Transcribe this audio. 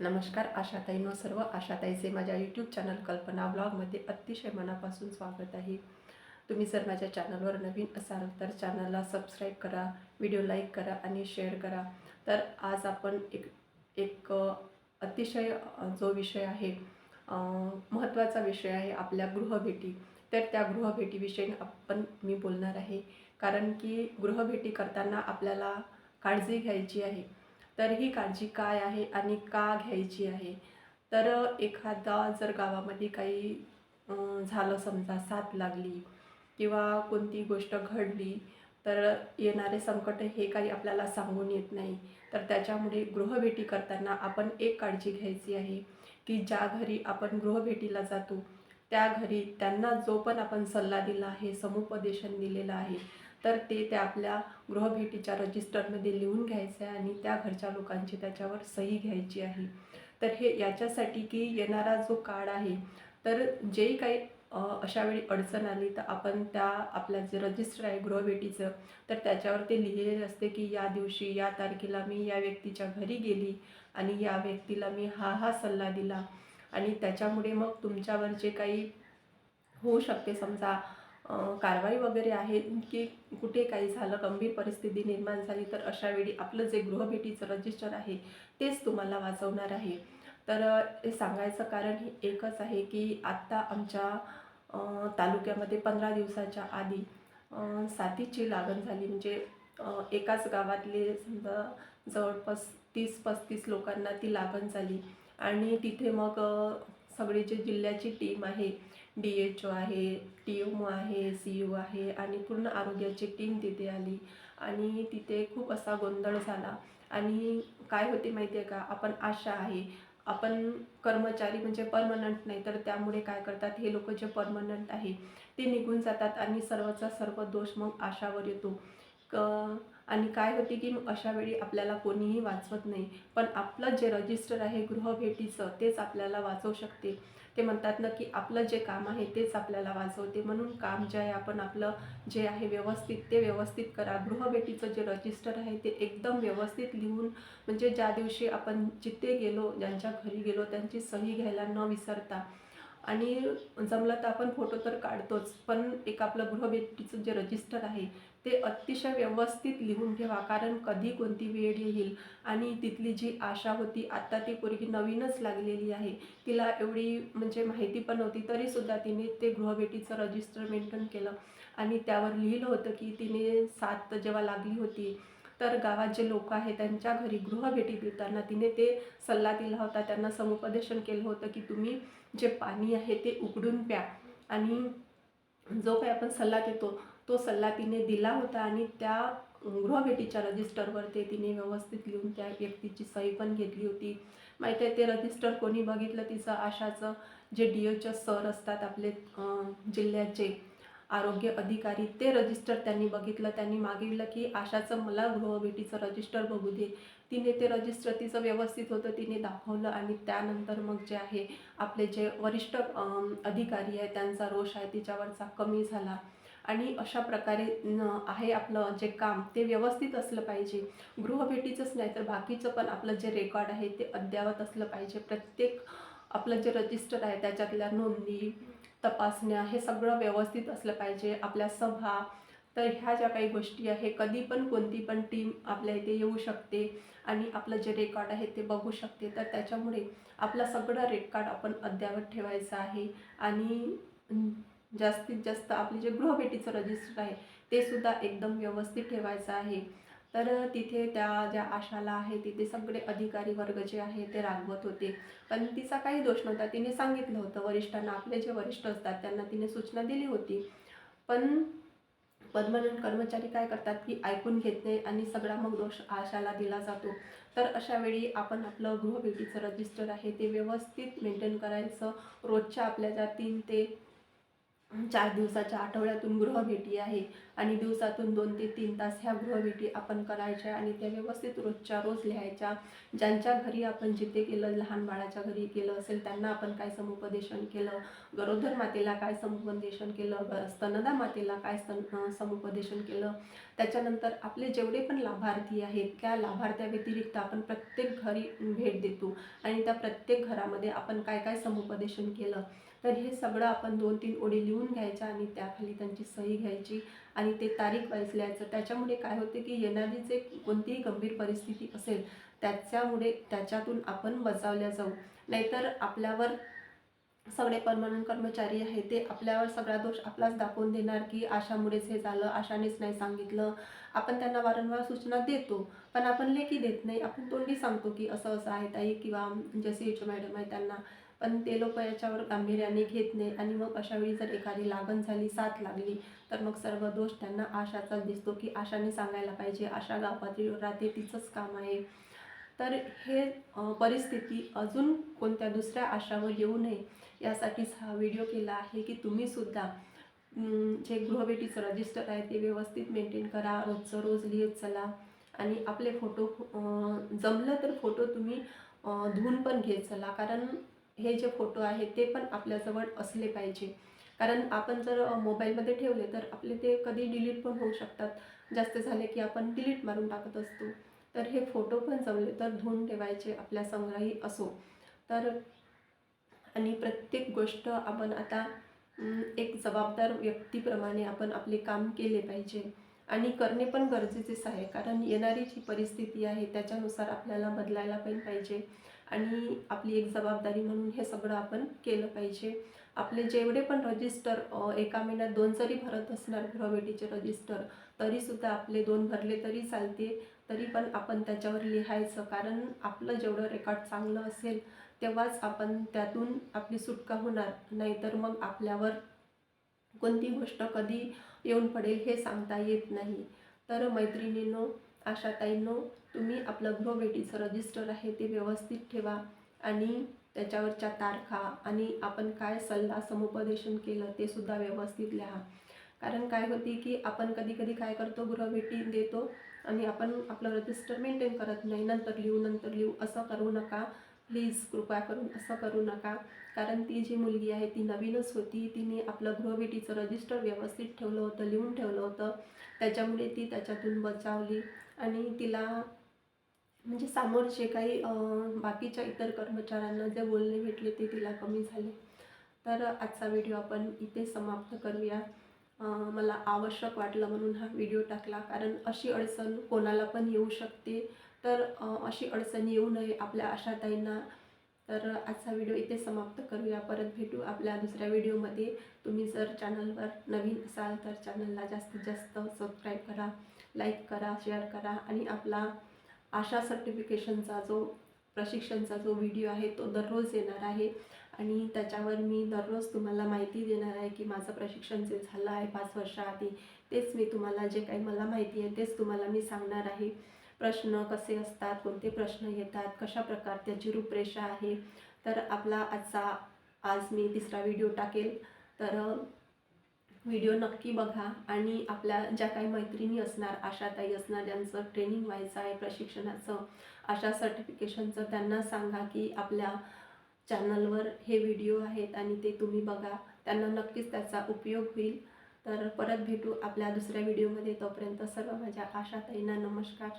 नमस्कार आशाताईंनो सर्व आशाताईचे माझ्या यूट्यूब चॅनल कल्पना ब्लॉगमध्ये अतिशय मनापासून स्वागत आहे. तुम्ही जर माझ्या चॅनलवर नवीन असाल तर चॅनलला सबस्क्राईब करा व्हिडिओ लाईक करा आणि शेअर करा. तर आज आपण एक एक अतिशय जो विषय आहे महत्त्वाचा विषय आहे आपल्या गृहभेटी. तर त्या गृहभेटीविषयी आपण मी बोलणार आहे. कारण की गृहभेटी करताना आपल्याला काळजी घ्यायची आहे. तर ही काळजी काय आहे आणि का घ्यायची आहे? तर एखादा जर गावामध्ये काही झालं समजा साथ लागली किंवा कोणती गोष्ट घडली तर येणारे संकट हे काही आपल्याला सांगून येत नाही. तर त्याच्यामुळे गृहभेटी करताना आपण एक काळजी घ्यायची आहे की ज्या घरी आपण गृहभेटीला जातो त्या घरी त्यांना जो पण आपण सल्ला दिला आहे समुपदेशन दिलेलं आहे तर ते त्या आपल्या गृहभेटीच्या रजिस्टरमध्ये लिहून घ्यायचं आहे आणि त्या घरच्या लोकांची त्याच्यावर सही घ्यायची आहे. तर हे याच्यासाठी की येणारा जो काळ आहे तर जेही काही अशा वेळी अडचण आली तर आपण त्या आपल्या जे रजिस्टर आहे गृहभेटीचं तर त्याच्यावर ते लिहिलेले असते की या दिवशी या तारखेला मी या व्यक्तीच्या घरी गेली आणि या व्यक्तीला मी हा हा सल्ला दिला. आणि त्याच्यामुळे मग तुमच्यावर जे काही होऊ शकते समजा कारवाई वगैरे आहे की कुठे काही झालं गंभीर परिस्थिती निर्माण झाली तर अशावेळी आपलं जे गृहभेटीचं रजिस्टर आहे तेच तुम्हाला वाचवणार आहे. तर हे सांगायचं कारण हे एकच आहे की आत्ता आमच्या तालुक्यामध्ये पंधरा दिवसाच्या आधी साथीची लागण झाली. म्हणजे एकाच गावातले समजा जवळपास तीस पस्तीस लोकांना ती लागण झाली. आणि तिथे मग सगळी जी जिल्ह्याची टीम आहे डी एच ओ आहे टी एम ओ आहे सी यू आहे आणि पूर्ण आरोग्याची टीम तिथे आली आणि तिथे खूप असा गोंधळ झाला. आणि काय होते माहिती आहे का? आपण आशा आहे. आपण कर्मचारी म्हणजे परमनंट नाही तर त्यामुळे काय करतात? हे लोक जे परमनंट आहे ते निघून जातात आणि सर्वचा सर्व दोष मग आशावर येतो. क आणि काय होते की मग अशा वेळी आपल्याला कोणीही वाचवत नाही. पण आपलं जे रजिस्टर आहे गृहभेटीचं तेच आपल्याला वाचवू शकते. ते म्हणतात ना की आपलं जे काम आहे तेच आपल्याला वाचवते म्हणून काम जे आहे आपण आपलं जे आहे व्यवस्थित ते व्यवस्थित करा. गृहभेटीचं जे रजिस्टर आहे ते एकदम व्यवस्थित लिहून म्हणजे ज्या दिवशी आपण जिथे गेलो ज्यांच्या घरी गेलो त्यांची सही घ्यायला न विसरता. आणि जमलं तर आपण फोटो तर काढतोच पण एक आपलं गृहभेटीचं जे रजिस्टर आहे ते अतिशय व्यवस्थित लिहून ठेवा कारण कधी कोणती वेळ येईल. आणि तिथली जी आशा होती आत्ता ती पोरगी नवीनच लागलेली आहे. तिला एवढी म्हणजे माहिती पण नव्हती तरीसुद्धा तिने ते गृहभेटीचं रजिस्टर मेंटेन केलं. आणि त्यावर लिहिलं होतं की तिने साथ जेव्हा लागली होती तर गावात जे लोक आहेत त्यांच्या घरी गृहभेटी देताना तिने ते सल्ला दिला होता. त्यांना समुपदेशन केलं होतं की तुम्ही जे पाणी आहे ते उकडून प्या. आणि जो काही आपण सल्ला देतो तो सल्ला तिने दिला होता आणि त्या गृहभेटीच्या रजिस्टरवर ते तिने व्यवस्थित लिहून त्या व्यक्तीची सही पण घेतली होती. माहिती आहे ते रजिस्टर कोणी बघितलं तिचं? आशाचं जे डी ओचे सर असतात आपले जिल्ह्याचे आरोग्य अधिकारी ते रजिस्टर त्यांनी बघितलं. त्यांनी मागितलं की आशाचं मला गृहभेटीचं रजिस्टर बघू दे. तिने ते रजिस्टर तिचं व्यवस्थित होतं तिने दाखवलं आणि त्यानंतर मग जे आहे आपले जे वरिष्ठ अधिकारी आहे त्यांचा रोष आहे तिच्यावरचा कमी झाला. आणि अशा प्रकारे आहे आपलं जे काम ते व्यवस्थित असलं पाहिजे. गृहभेटीचंच नाही तर बाकीचं पण आपलं जे रेकॉर्ड आहे ते अद्ययावत असलं पाहिजे. प्रत्येक आपलं जे रजिस्टर आहे त्याच्यातल्या नोंदी तपासण्या हे सगळं व्यवस्थित असलं पाहिजे. आपल्या सभा तर ह्या ज्या काही गोष्टी आहे कधी पण कोणती पण टीम आपल्या इथे येऊ शकते आणि आपलं जे रेकॉर्ड आहे ते बघू शकते. तर त्याच्यामुळे आपलं सगळं रेकॉर्ड आपण अद्ययावत ठेवायचं आहे. आणि जास्तीत जास्त आपले जे गृहभेटीचं रजिस्टर आहे ते सुद्धा एकदम व्यवस्थित ठेवायचं आहे. तर तिथे त्या ज्या आशाला आहे तिथे सगळे अधिकारी वर्ग जे आहे ते रागवत होते. पण तिचा काही दोष नव्हता. तिने सांगितलं होतं वरिष्ठांना आपले जे वरिष्ठ असतात त्यांना तिने सूचना दिली होती. पण परमनंट कर्मचारी काय करतात की ऐकून घेत नाही आणि सगळा मग दोष आशाला दिला जातो. तर अशा वेळी आपण आपलं गृहभेटीचं रजिस्टर आहे ते व्यवस्थित मेंटेन करायचं. रोजच्या आपल्या ज्या तीन ते चार दिवसाच्या आठवड्यातून गृहभेटी आहे आणि दिवसातून दोन ते तीन तास ह्या गृहभेटी आपण करायच्या आणि त्या व्यवस्थित रोजच्या रोज लिहायच्या. ज्यांच्या घरी आपण जिथे केलं लहान बाळाच्या घरी केलं असेल त्यांना आपण काय समुपदेशन केलं? गरोदर मातेला काय समुपदेशन केलं? स्तनदा मातेला काय स्तन समुपदेशन केलं? त्याच्यानंतर आपले जेवढे पण लाभार्थी आहेत त्या लाभार्थ्या व्यतिरिक्त आपण प्रत्येक घरी भेट देतो आणि त्या प्रत्येक घरामध्ये आपण काय काय समुपदेशन केलं? तर हे सगळं आपण दोन तीन ओळी लिहून घ्यायच्या आणि त्याखाली त्यांची सही घ्यायची आणि ते तारीख वाईज लिहायचं. त्याच्यामुळे काय होते की येणारी जे कोणतीही गंभीर परिस्थिती असेल त्याच्यामुळे त्याच्यातून आपण बचावल्या जाऊ. नाहीतर आपल्यावर सगळे परमनंट कर्मचारी आहे ते आपल्यावर सगळा दोष आपलाच दाखवून देणार की आशामुळेच हे झालं आशानेच नाही सांगितलं. आपण त्यांना वारंवार सूचना देतो पण आपण लेखी देत नाही. आपण तोंडी सांगतो की असं असं आहे ताई किंवा जसे एच मॅडम आहे त्यांना. पण ते लोक याच्यावर गांभीर्याने घेत नाही. आणि मग अशा वेळी जर एखादी लागण झाली साथ लागली तर मग सर्व दोष त्यांना आशाचाच दिसतो की आशाने सांगायला पाहिजे. आशा गाव राहते तिचंच काम आहे. तर हे परिस्थिती अजून कोणत्या दुसऱ्या आशावर येऊ नये यासाठीच हा व्हिडिओ केला आहे की तुम्ही सुद्धा जे गृहभेटीचं रजिस्टर आहे ते व्यवस्थित मेंटेन करा. रोजचं रोज लिहित चला. आणि आपले फोटो जमलं तर फोटो तुम्ही धुवून पण घेत चला. कारण हे जे फोटो आहेत ते पण आपल्याजवळ असले पाहिजे. कारण आपण जर मोबाईलमध्ये ठेवले तर आपले ते कधी डिलीट पण होऊ शकतात. जास्त झाले की आपण डिलीट मारून टाकत असतो. तर हे फोटो पण जमले तर धुवून ठेवायचे आपल्या संग्रही असो. तर आणि प्रत्येक गोष्ट आपण आता एक जबाबदार व्यक्तीप्रमाणे आपण आपले काम केले पाहिजे. आणि करणे पण गरजेचेच आहे. कारण येणारी जी परिस्थिती आहे त्याच्यानुसार आपल्याला बदलायला पण पाहिजे. आणि आपली एक जबाबदारी म्हणून हे सगळं आपण केलं पाहिजे. आपले जेवढे पण रजिस्टर एका महिन्यात दोन जरी भरत असणार गृहभेटीचे रजिस्टर तरीसुद्धा आपले दोन भरले तरी चालते. तरी पण आपण त्याच्यावर लिहायचं. कारण आपलं जेवढं रेकॉर्ड चांगलं असेल तेव्हाच आपण त्यातून आपली सुटका होणार. नाहीतर मग आपल्यावर कोणती गोष्ट कधी येऊन पडेल हे सांगता येत नाही. तर मैत्रिणींनो अशा ताईंनो तुम्ही आपलं गृहभेटीचं रजिस्टर आहे ते व्यवस्थित ठेवा आणि त्याच्यावरच्या तारखा आणि आपण काय सल्ला समुपदेशन केलं ते सुद्धा व्यवस्थित लिहा. कारण काय होते की आपण कधी कधी काय करतो गृहभेटी देतो आणि आपण आपलं रजिस्टर मेंटेन करत नाही नंतर लिहू नंतर लिहू असं करू नका. प्लीज कृपा करून असं करू नका. कारण ती जी मुलगी आहे ती नवीनच होती. तिने आपलं गृहभेटीचं रजिस्टर व्यवस्थित ठेवलं होतं लिहून ठेवलं होतं. त्याच्यामुळे ती त्याच्यातून बचावली. आणि तिला म्हणजे समोर जे काही बाकीच्या इतर कर्मचाऱ्यांना जे बोलणे भेटले ते तिला कमी झाले. तर आजचा व्हिडिओ आपण इथे समाप्त करूया. मला आवश्यक वाटलं म्हणून हा व्हिडिओ टाकला. कारण अशी अडचण कोणाला पण येऊ शकते. तर अशी अडचण येऊ नये आपल्या आशाताईंना. तर आजचा व्हिडिओ इथे समाप्त करूया. परत भेटू आपल्या दुसऱ्या व्हिडिओमध्ये. तुम्ही जर चॅनलवर नवीन असाल तर चॅनलला जास्तीत जास्त सबस्क्राईब करा लाईक करा शेअर करा आणि आपला आशा सर्टिफिकेशनचा जो प्रशिक्षणचा जो व्हिडिओ आहे तो दररोज येणार आहे. आणि त्याच्यावर मी दररोज तुम्हाला माहिती देणार आहे की माझं प्रशिक्षण जे झालं आहे पाच वर्षाआधी तेच मी तुम्हाला जे काही मला माहिती आहे तेच तुम्हाला मी सांगणार आहे. प्रश्न कसे असतात कोणते प्रश्न येतात कशा प्रकार त्याची रूपरेषा आहे तर आपला आजचा आज मी तिसरा व्हिडिओ टाकेल. तर व्हिडिओ नक्की बघा आणि आपल्या ज्या काही मैत्रिणी असणार आशाताई असणार ज्यांचं ट्रेनिंग व्हायचं आहे प्रशिक्षणाचं अशा सर्टिफिकेशनचं त्यांना सांगा की आपल्या चॅनलवर हे व्हिडिओ आहेत आणि ते तुम्ही बघा. त्यांना नक्कीच त्याचा उपयोग होईल. तर परत भेटू आपल्या दुसऱ्या व्हिडिओमध्ये तोपर्यंत सर्व माझ्या आशाताईंना नमस्कार.